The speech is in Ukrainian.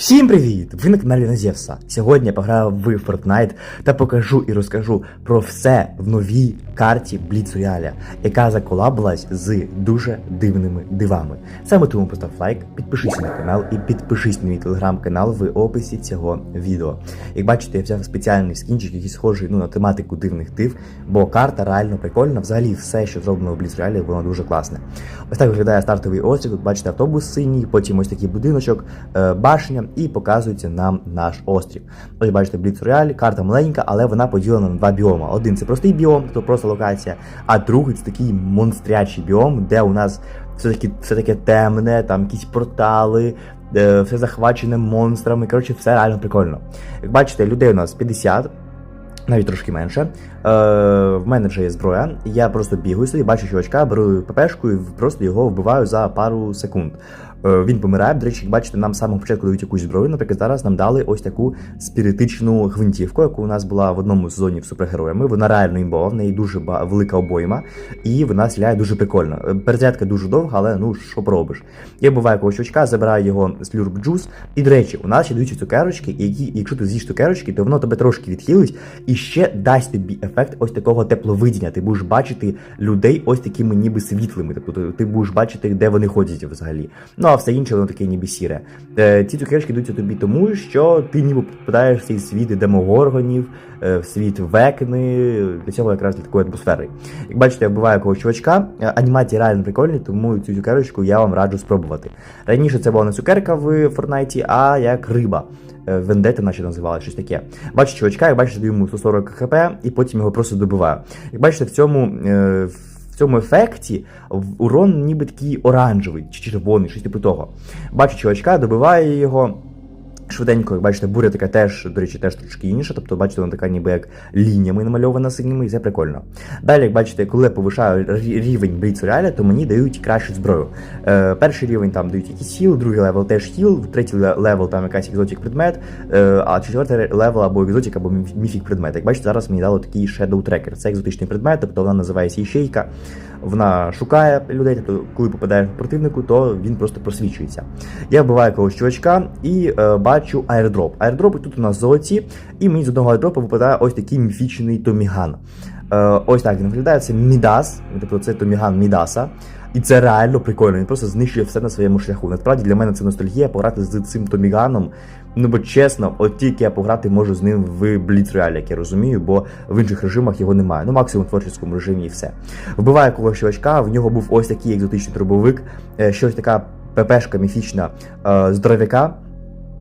Всім привіт! Ви на каналі Назєвса. Сьогодні я пограю в Fortnite та покажу і розкажу про все в новій карті Blitz Royale, яка заколабилась з дуже дивними дивами. Саме тому постав лайк, підпишись на канал і підпишись на мій телеграм-канал в описі цього відео. Як бачите, я взяв спеціальний скінчик, який схожий ну, на тематику дивних див, бо карта реально прикольна. Взагалі, все, що зроблено в Blitz Royale, воно дуже класне. Ось так виглядає стартовий острів. Тут бачите автобус синій, потім ось такий будиночок, е, башня, і показується нам наш острів. Ось бачите, Blitz Royale, карта маленька, але вона поділена на два біоми. Один це простий біом, тобто просто локація, а другий це такий монстрячий біом, де у нас все таки все таке темне, там якісь портали. е, Все захвачене монстрами. Коротше, все реально прикольно. Як бачите, людей у нас 50, навіть трошки менше. Е, в мене вже є зброя. Я просто бігаю собі, бачу чувачка, беру ППшку і просто його вбиваю за пару секунд. Е, він помирає. До речі, як бачите, нам з самого початку дають якусь зброю. Наприклад, зараз нам дали ось таку спіритичну гвинтівку, яку у нас була в одному сезоні в супергероями. Вона реально імбова, в неї дуже велика обойма, і вона стріляє дуже прикольно. Е, Перезарядка дуже довга, але ну що поробиш. Я буваю якогось чувачка, забираю його з джус. І до речі, у нас ще дають цукерочки, які, якщо ти з'їш цукерочки, то воно тебе трошки відхилить і ще дасть тобі ефект ось такого тепловидіння. Ти будеш бачити людей ось такими ніби світлими. Тобто ти будеш бачити, де вони ходять взагалі. Ну а все інше воно таке ніби сіре. Е, ці цукерочки даються тобі тому, що ти ніби попадаєш в цей світ демогоргонів, е, в світ векни, для цього якраз для такої атмосфери. Як бачите, я вбиваю якогось чувачка. Е, Анімації реально прикольні, тому цю цукерочку я вам раджу спробувати. Раніше це була не цукерка в Фортнайті, а як риба. Вендета, наче називали щось таке. Бачите чувачка, як бачите, даю йому 140 хп, і потім його просто добиваю. Як бачите, в цьому. В цьому ефекті урон ніби такий оранжевий чи червоний, щось типу того. Бачу чувачка, добиваю його. Швиденько, як бачите, буря така теж, до речі, теж трошки інша, тобто, бачите, вона така ніби як лініями намальована синіми, і це прикольно. Далі, як бачите, коли я повишаю рівень Бліц Рояля, то мені дають кращу зброю. Е, перший рівень там дають якийсь хіл, другий левел теж хіл, третій левел там якась екзотик предмет, е, а четвертий левел або екзотик, або міфік предмет. Як бачите, зараз мені дало такий Shadow Tracker. Це екзотичний предмет, тобто вона називається Іщейка. Вона шукає людей, тобто, коли попадає в противнику, то він просто просвічується. Я вбиваю когось чувачка і е, бачу аердроп. Аердропи тут у нас золоті, і мені з одного аердропа випадає ось такий міфічний Томіган. Е, ось так він виглядає. Це Мідас, тобто це Томіган Мідаса. І це реально прикольно. Він просто знищує все на своєму шляху. Насправді для мене це ностальгія пограти з цим Томіганом. Ну бо чесно, от тільки я пограти можу з ним в Royale, як я розумію, бо в інших режимах його немає. Ну максимум в творчому режимі і все. Вбиває когось чувачка, в нього був ось такий екзотичний дробовик, е, щось така ППшка міфічна е, здоровяка.